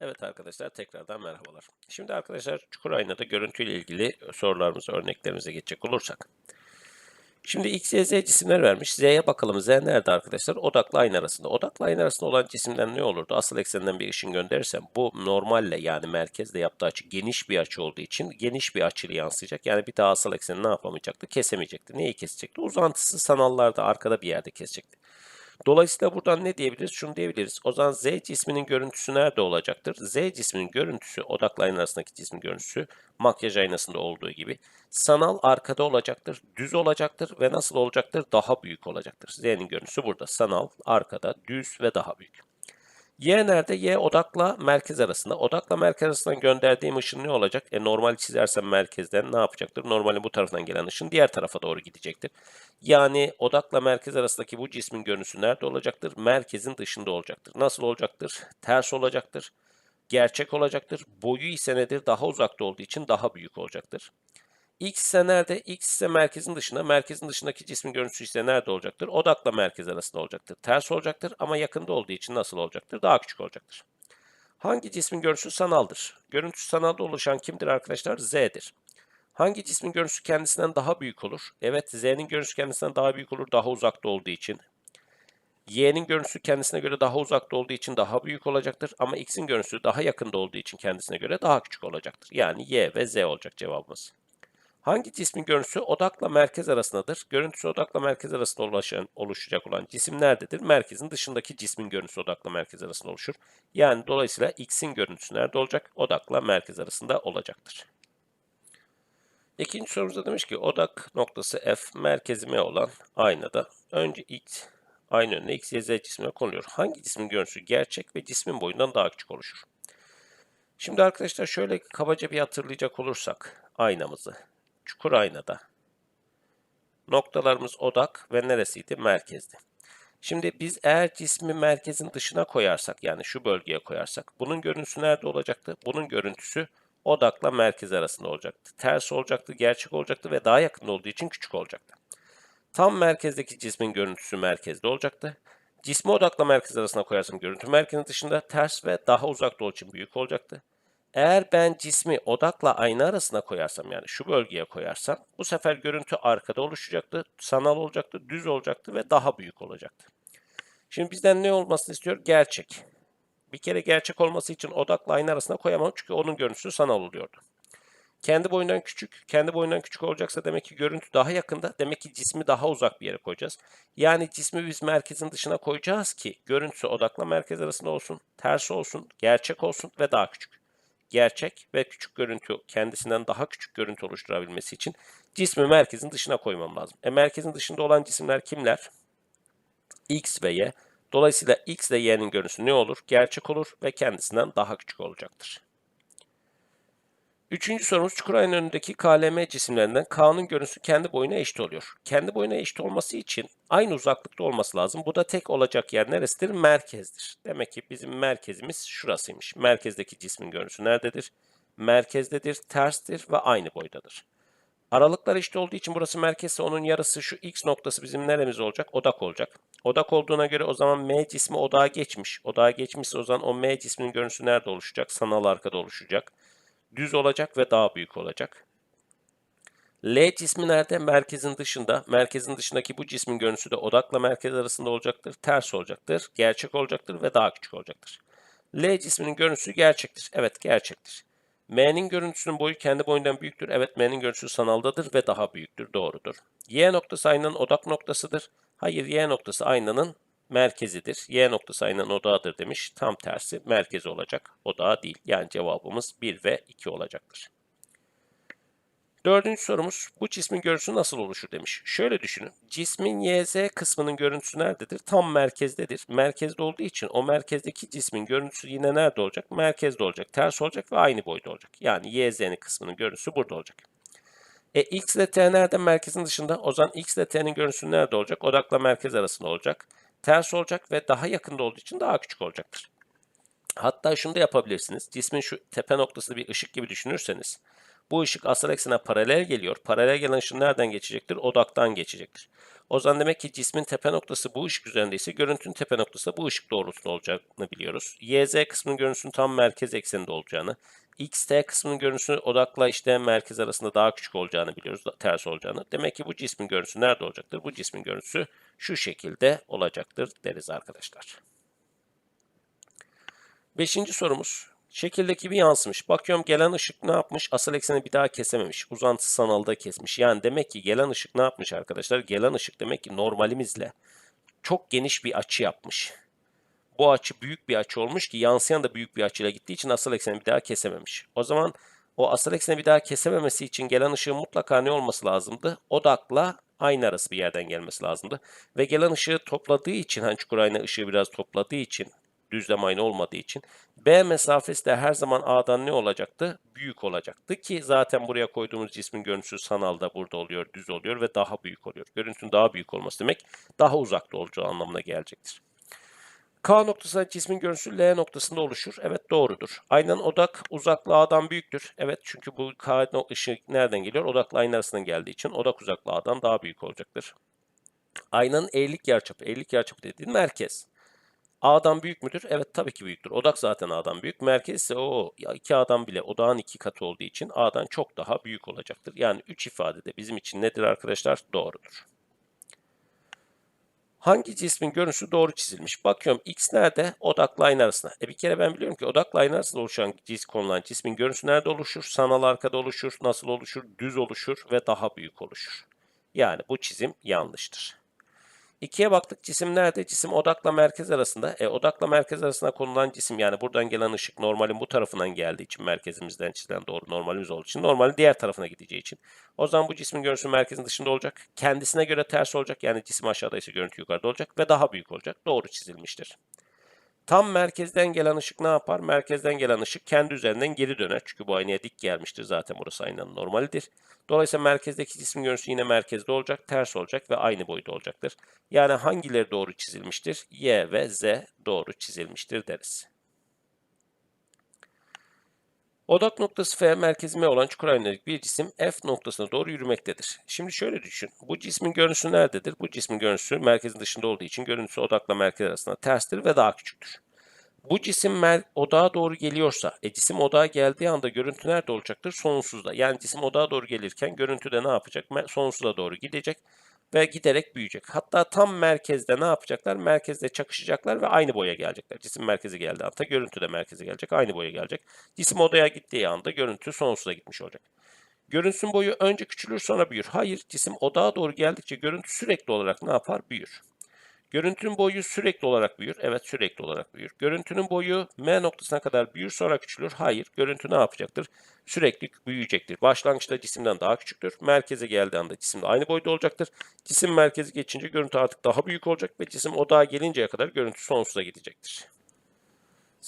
Evet arkadaşlar tekrardan merhabalar. Şimdi arkadaşlar çukur aynada görüntüyle ilgili sorularımıza, örneklerimize geçecek olursak. Şimdi X, Y, Z cisimler vermiş. Z'ye bakalım. Z nerede arkadaşlar? Odakla ayna arasında. Odakla ayna arasında olan cisimden ne olurdu? Asıl eksenden bir ışın gönderirsem bu normalle yani merkezle yaptığı açı geniş bir açı olduğu için geniş bir açıyla yansıyacak. Yani bir daha asıl ekseni ne yapamayacaktı? Kesemeyecekti. Neyi kesecekti? Uzantısı sanallarda arkada bir yerde kesecekti. Dolayısıyla buradan ne diyebiliriz? Şunu diyebiliriz. O zaman Z cisminin görüntüsü nerede olacaktır? Z cisminin görüntüsü, odaklı ayna arasındaki cismin görüntüsü makyaj aynasında olduğu gibi sanal arkada olacaktır, düz olacaktır ve nasıl olacaktır? Daha büyük olacaktır. Z'nin görüntüsü burada. Sanal, arkada, düz ve daha büyük. Y nerede? Y odakla merkez arasında. Odakla merkez arasından gönderdiğim ışın ne olacak? E normal çizersem merkezden ne yapacaktır? Normali bu taraftan gelen ışın diğer tarafa doğru gidecektir. Yani odakla merkez arasındaki bu cismin görüntüsü nerede olacaktır? Merkezin dışında olacaktır. Nasıl olacaktır? Ters olacaktır. Gerçek olacaktır. Boyu ise nedir? Daha uzakta olduğu için daha büyük olacaktır. X ise nerede? X ise merkezin dışında. Merkezin dışındaki cismin görüntüsü ise nerede olacaktır? Odakla merkez arasında olacaktır. Ters olacaktır ama yakında olduğu için nasıl olacaktır? Daha küçük olacaktır. Hangi cismin görüntüsü sanaldır? Görüntüsü sanalda oluşan kimdir arkadaşlar? Z'dir. Hangi cismin görüntüsü kendisinden daha büyük olur? Evet, Z'nin görüntüsü kendisinden daha büyük olur daha uzakta olduğu için. Y'nin görüntüsü kendisine göre daha uzakta olduğu için daha büyük olacaktır. Ama X'in görüntüsü daha yakında olduğu için kendisine göre daha küçük olacaktır. Yani Y ve Z olacak cevabımız. Hangi cismin görüntüsü odakla merkez arasındadır? Görüntüsü odakla merkez arasında oluşan, oluşacak olan cisim nerededir? Merkezin dışındaki cismin görüntüsü odakla merkez arasında oluşur. Yani dolayısıyla X'in görüntüsü nerede olacak? Odakla merkez arasında olacaktır. İkinci sorumuzda demiş ki odak noktası F merkezi olan aynada önce X aynı önüne X, Y, Z cismine konuluyor. Hangi cismin görüntüsü gerçek ve cismin boyundan daha küçük oluşur? Şimdi arkadaşlar şöyle kabaca bir hatırlayacak olursak aynamızı çukur aynada. Noktalarımız odak ve neresiydi? Merkezdi. Şimdi biz eğer cismi merkezin dışına koyarsak yani şu bölgeye koyarsak bunun görüntüsü nerede olacaktı? Bunun görüntüsü odakla merkez arasında olacaktı. Ters olacaktı, gerçek olacaktı ve daha yakın olduğu için küçük olacaktı. Tam merkezdeki cismin görüntüsü merkezde olacaktı. Cismi odakla merkez arasına koyarsam görüntü merkezin dışında ters ve daha uzakta olduğu için büyük olacaktı. Eğer ben cismi odakla ayna arasına koyarsam yani şu bölgeye koyarsam bu sefer görüntü arkada oluşacaktı, sanal olacaktı, düz olacaktı ve daha büyük olacaktı. Şimdi bizden ne olmasını istiyor? Gerçek. Bir kere gerçek olması için odakla ayna arasına koyamam çünkü onun görüntüsü sanal oluyordu. Kendi boyundan küçük, kendi boyundan küçük olacaksa demek ki görüntü daha yakında, demek ki cismi daha uzak bir yere koyacağız. Yani cismi biz merkezin dışına koyacağız ki görüntüsü odakla merkez arasında olsun, ters olsun, gerçek olsun ve daha küçük gerçek ve küçük görüntü kendisinden daha küçük görüntü oluşturabilmesi için cismi merkezin dışına koymam lazım. E merkezin dışında olan cisimler kimler? X ve Y. Dolayısıyla X ile Y'nin görüntüsü ne olur? Gerçek olur ve kendisinden daha küçük olacaktır. Üçüncü sorumuz Çukuray'ın önündeki KLM cisimlerinden K'nın görüntüsü kendi boyuna eşit oluyor. Kendi boyuna eşit olması için aynı uzaklıkta olması lazım. Bu da tek olacak yer neresidir? Merkezdir. Demek ki bizim merkezimiz şurasıymış. Merkezdeki cismin görüntüsü nerededir? Merkezdedir, terstir ve aynı boydadır. Aralıklar eşit olduğu için burası merkezse onun yarısı şu X noktası bizim neremiz olacak? Odak olacak. Odak olduğuna göre o zaman M cismi odağa geçmiş. Odağa geçmişse o zaman o M cisminin görüntüsü nerede oluşacak? Sanal arkada oluşacak düz olacak ve daha büyük olacak. L cismi nerede? Merkezin dışında. Merkezin dışındaki bu cismin görüntüsü de odakla merkez arasında olacaktır. Ters olacaktır. Gerçek olacaktır ve daha küçük olacaktır. L cisminin görüntüsü gerçektir. Evet gerçektir. M'nin görüntüsünün boyu kendi boyundan büyüktür. Evet M'nin görüntüsü sanaldadır ve daha büyüktür. Doğrudur. Y noktası aynanın odak noktasıdır. Hayır Y noktası aynanın merkezidir. Y noktası aynen odağıdır demiş. Tam tersi merkezi olacak. Odağı değil. Yani cevabımız 1 ve 2 olacaktır. Dördüncü sorumuz bu cismin görüntüsü nasıl oluşur demiş. Şöyle düşünün. Cismin YZ kısmının görüntüsü nerededir? Tam merkezdedir. Merkezde olduğu için o merkezdeki cismin görüntüsü yine nerede olacak? Merkezde olacak. Ters olacak ve aynı boyda olacak. Yani YZ'nin kısmının görüntüsü burada olacak. E, X ile T nerede? Merkezin dışında. O zaman X ile T'nin görüntüsü nerede olacak? Odakla merkez arasında olacak ters olacak ve daha yakında olduğu için daha küçük olacaktır. Hatta şunu da yapabilirsiniz. Cismin şu tepe noktasını bir ışık gibi düşünürseniz Bu ışık asal eksene paralel geliyor. Paralel gelen ışın nereden geçecektir? Odaktan geçecektir. O zaman demek ki cismin tepe noktası bu ışık üzerindeyse görüntünün tepe noktası da bu ışık doğrultusunda olacağını biliyoruz. YZ kısmının görüntüsünün tam merkez ekseninde olacağını, XT kısmının görüntüsü odakla işte merkez arasında daha küçük olacağını biliyoruz, ters olacağını. Demek ki bu cismin görüntüsü nerede olacaktır? Bu cismin görüntüsü şu şekilde olacaktır deriz arkadaşlar. Beşinci sorumuz. Şekildeki bir yansımış. Bakıyorum gelen ışık ne yapmış? Asal ekseni bir daha kesememiş. Uzantı sanalda kesmiş. Yani demek ki gelen ışık ne yapmış arkadaşlar? Gelen ışık demek ki normalimizle çok geniş bir açı yapmış. Bu açı büyük bir açı olmuş ki yansıyan da büyük bir açıyla gittiği için asal ekseni bir daha kesememiş. O zaman o asal ekseni bir daha kesememesi için gelen ışığın mutlaka ne olması lazımdı? Odakla aynı arası bir yerden gelmesi lazımdı. Ve gelen ışığı topladığı için, hani çukur ayna ışığı biraz topladığı için düzlem aynı olmadığı için B mesafesi de her zaman A'dan ne olacaktı? Büyük olacaktı ki zaten buraya koyduğumuz cismin görüntüsü sanalda burada oluyor, düz oluyor ve daha büyük oluyor. Görüntünün daha büyük olması demek daha uzakta olacağı anlamına gelecektir. K noktasında cismin görüntüsü L noktasında oluşur. Evet doğrudur. Aynen odak uzaklığı A'dan büyüktür. Evet çünkü bu K ışığı nereden geliyor? Odakla aynı arasından geldiği için odak uzaklığı A'dan daha büyük olacaktır. Aynanın eğrilik yarıçapı. Eğrilik yarıçapı dediğin merkez. A'dan büyük müdür? Evet tabii ki büyüktür. Odak zaten A'dan büyük. Merkez ise o 2A'dan bile odağın iki katı olduğu için A'dan çok daha büyük olacaktır. Yani 3 ifade de bizim için nedir arkadaşlar? Doğrudur. Hangi cismin görüntüsü doğru çizilmiş? Bakıyorum X nerede? Odakla aynı arasında. E bir kere ben biliyorum ki odakla aynı arasında oluşan cis konulan cismin görüntüsü nerede oluşur? Sanal arkada oluşur. Nasıl oluşur? Düz oluşur ve daha büyük oluşur. Yani bu çizim yanlıştır. İkiye baktık cisim nerede? Cisim odakla merkez arasında. E, odakla merkez arasında konulan cisim yani buradan gelen ışık normalin bu tarafından geldiği için merkezimizden çizilen doğru normalimiz olduğu için normalin diğer tarafına gideceği için. O zaman bu cismin görüntüsü merkezin dışında olacak. Kendisine göre ters olacak. Yani cisim aşağıdaysa görüntü yukarıda olacak ve daha büyük olacak. Doğru çizilmiştir. Tam merkezden gelen ışık ne yapar? Merkezden gelen ışık kendi üzerinden geri döner. Çünkü bu aynaya dik gelmiştir. Zaten burası aynanın normalidir. Dolayısıyla merkezdeki cisim görüntüsü yine merkezde olacak, ters olacak ve aynı boyda olacaktır. Yani hangileri doğru çizilmiştir? Y ve Z doğru çizilmiştir deriz. Odak noktası F merkezime olan çukur aynalık bir cisim F noktasına doğru yürümektedir. Şimdi şöyle düşün. Bu cismin görüntüsü nerededir? Bu cismin görüntüsü merkezin dışında olduğu için görüntüsü odakla merkez arasında terstir ve daha küçüktür. Bu cisim odağa doğru geliyorsa, e cisim odağa geldiği anda görüntü nerede olacaktır? Sonsuzda. Yani cisim odağa doğru gelirken görüntü de ne yapacak? Sonsuza doğru gidecek ve giderek büyüyecek. Hatta tam merkezde ne yapacaklar? Merkezde çakışacaklar ve aynı boya gelecekler. Cisim merkeze geldiği anda görüntü de merkeze gelecek, aynı boya gelecek. Cisim odaya gittiği anda görüntü sonsuza gitmiş olacak. Görüntünün boyu önce küçülür sonra büyür. Hayır, cisim odağa doğru geldikçe görüntü sürekli olarak ne yapar? Büyür. Görüntünün boyu sürekli olarak büyür. Evet sürekli olarak büyür. Görüntünün boyu M noktasına kadar büyür sonra küçülür. Hayır. Görüntü ne yapacaktır? Sürekli büyüyecektir. Başlangıçta cisimden daha küçüktür. Merkeze geldiği anda cisim aynı boyda olacaktır. Cisim merkezi geçince görüntü artık daha büyük olacak ve cisim odağa gelinceye kadar görüntü sonsuza gidecektir.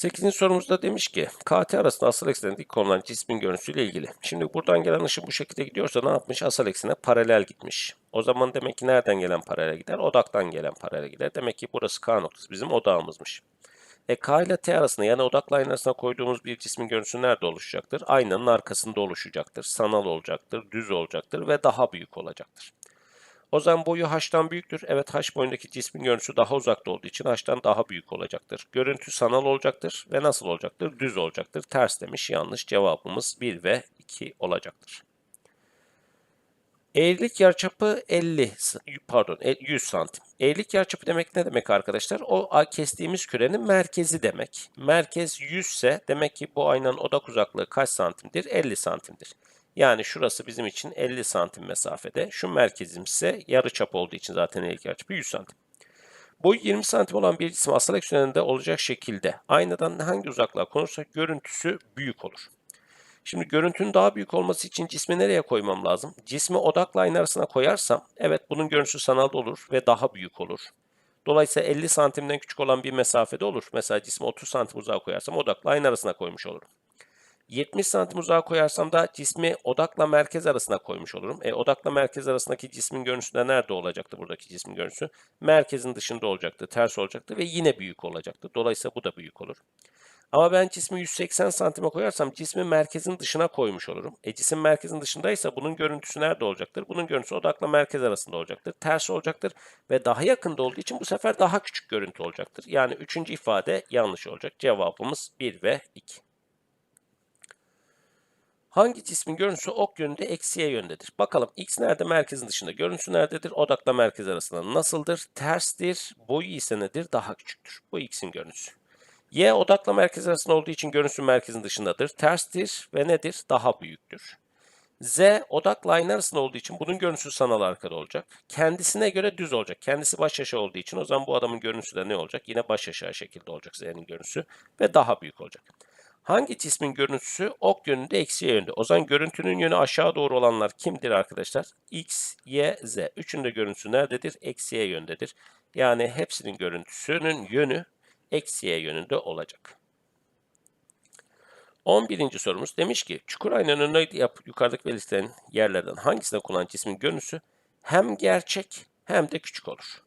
8. sorumuzda demiş ki KT arasında asal eksene dik konulan cismin görüntüsüyle ilgili. Şimdi buradan gelen ışık bu şekilde gidiyorsa ne yapmış? Asal eksene paralel gitmiş. O zaman demek ki nereden gelen paralel gider? Odaktan gelen paralel gider. Demek ki burası K noktası bizim odağımızmış. E K ile T arasında yani odakla aynı arasına koyduğumuz bir cismin görüntüsü nerede oluşacaktır? Aynanın arkasında oluşacaktır. Sanal olacaktır, düz olacaktır ve daha büyük olacaktır. O zaman boyu h'tan büyüktür. Evet h boyundaki cismin görüntüsü daha uzakta olduğu için h'tan daha büyük olacaktır. Görüntü sanal olacaktır ve nasıl olacaktır? Düz olacaktır. Ters demiş. Yanlış. Cevabımız 1 ve 2 olacaktır. Eğrilik yarıçapı 50 pardon 100 santim. Eğrilik yarıçapı demek ne demek arkadaşlar? O kestiğimiz kürenin merkezi demek. Merkez 100 ise demek ki bu aynanın odak uzaklığı kaç santimdir? 50 santimdir. Yani şurası bizim için 50 santim mesafede. Şu merkezim ise yarı çap olduğu için zaten eğrilik yarıçapı 100 santim. Boyu 20 santim olan bir cisim asal ekseninde olacak şekilde aynadan hangi uzaklığa konursa görüntüsü büyük olur. Şimdi görüntünün daha büyük olması için cismi nereye koymam lazım? Cismi odakla ayna arasına koyarsam evet bunun görüntüsü sanalda olur ve daha büyük olur. Dolayısıyla 50 santimden küçük olan bir mesafede olur. Mesela cismi 30 santim uzağa koyarsam odakla ayna arasına koymuş olurum. 70 santim uzağa koyarsam da cismi odakla merkez arasına koymuş olurum. E, odakla merkez arasındaki cismin görüntüsü de nerede olacaktı buradaki cismin görüntüsü? Merkezin dışında olacaktı, ters olacaktı ve yine büyük olacaktı. Dolayısıyla bu da büyük olur. Ama ben cismi 180 santime koyarsam cismi merkezin dışına koymuş olurum. E cisim merkezin dışındaysa bunun görüntüsü nerede olacaktır? Bunun görüntüsü odakla merkez arasında olacaktır. Ters olacaktır ve daha yakında olduğu için bu sefer daha küçük görüntü olacaktır. Yani üçüncü ifade yanlış olacak. Cevabımız 1 ve 2. Hangi cismin görüntüsü ok yönünde eksiye yöndedir? Bakalım x nerede? Merkezin dışında. Görüntüsü nerededir? Odakla merkez arasında. Nasıldır? Terstir. Boyu ise nedir? Daha küçüktür. Bu x'in görüntüsü. Y odakla merkez arasında olduğu için görüntüsü merkezin dışındadır. Terstir ve nedir? Daha büyüktür. Z odakla aynı arasında olduğu için bunun görüntüsü sanal arkada olacak. Kendisine göre düz olacak. Kendisi baş aşağı olduğu için o zaman bu adamın görüntüsü de ne olacak? Yine baş aşağı şekilde olacak Z'nin görüntüsü ve daha büyük olacak. Hangi cismin görüntüsü ok yönünde eksiye yönde? O zaman görüntünün yönü aşağı doğru olanlar kimdir arkadaşlar? X, Y, Z. Üçün de görüntüsü nerededir? Eksiye yöndedir. Yani hepsinin görüntüsünün yönü eksiye yönünde olacak. 11. sorumuz demiş ki çukur aynanın önüne yap, yukarıdaki belirtilen yerlerden hangisinde kullanılan cismin görüntüsü hem gerçek hem de küçük olur.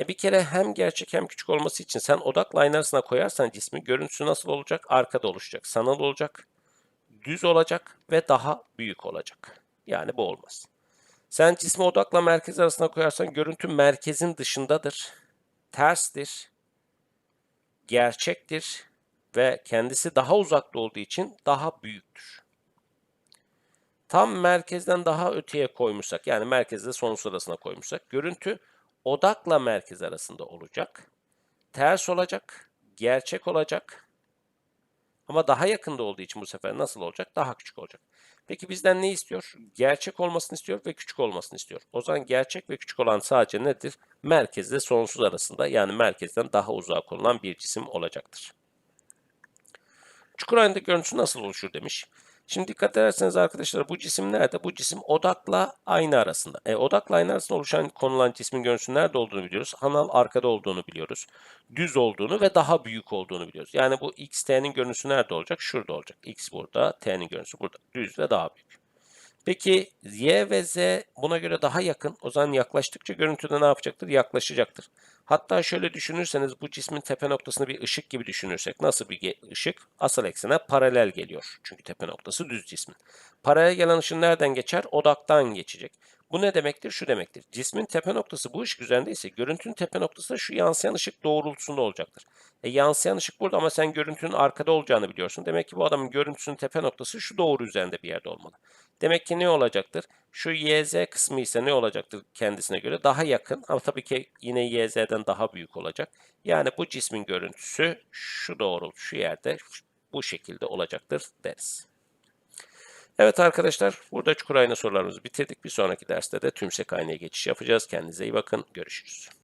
E bir kere hem gerçek hem küçük olması için sen odakla aynı arasına koyarsan cismi görüntüsü nasıl olacak? Arkada oluşacak, sanal olacak, düz olacak ve daha büyük olacak. Yani bu olmaz. Sen cismi odakla merkez arasına koyarsan görüntü merkezin dışındadır, terstir, gerçektir ve kendisi daha uzakta olduğu için daha büyüktür. Tam merkezden daha öteye koymuşsak yani merkezde sonsuz arasına koymuşsak görüntü odakla merkez arasında olacak. Ters olacak, gerçek olacak. Ama daha yakında olduğu için bu sefer nasıl olacak? Daha küçük olacak. Peki bizden ne istiyor? Gerçek olmasını istiyor ve küçük olmasını istiyor. O zaman gerçek ve küçük olan sadece nedir? Merkezde sonsuz arasında yani merkezden daha uzağa konulan bir cisim olacaktır. Çukur ayındaki görüntüsü nasıl oluşur demiş. Şimdi dikkat ederseniz arkadaşlar bu cisim nerede? Bu cisim odakla ayna arasında. E, odakla ayna arasında oluşan konulan cismin görüntüsü nerede olduğunu biliyoruz. Hanal arkada olduğunu biliyoruz. Düz olduğunu ve daha büyük olduğunu biliyoruz. Yani bu x, t'nin görüntüsü nerede olacak? Şurada olacak. x burada, t'nin görüntüsü burada. Düz ve daha büyük. Peki y ve z buna göre daha yakın. O zaman yaklaştıkça görüntüde ne yapacaktır? Yaklaşacaktır. Hatta şöyle düşünürseniz bu cismin tepe noktasını bir ışık gibi düşünürsek nasıl bir ışık? Asıl eksene paralel geliyor. Çünkü tepe noktası düz cismin. Paralel gelen ışın nereden geçer? Odaktan geçecek. Bu ne demektir? Şu demektir. Cismin tepe noktası bu ışık üzerindeyse görüntünün tepe noktası da şu yansıyan ışık doğrultusunda olacaktır. E yansıyan ışık burada ama sen görüntünün arkada olacağını biliyorsun. Demek ki bu adamın görüntüsünün tepe noktası şu doğru üzerinde bir yerde olmalı. Demek ki ne olacaktır? Şu YZ kısmı ise ne olacaktır kendisine göre? Daha yakın ama tabii ki yine YZ'den daha büyük olacak. Yani bu cismin görüntüsü şu doğrultu şu yerde bu şekilde olacaktır deriz. Evet arkadaşlar burada çukur ayna sorularımızı bitirdik. Bir sonraki derste de tümsek aynaya geçiş yapacağız. Kendinize iyi bakın. Görüşürüz.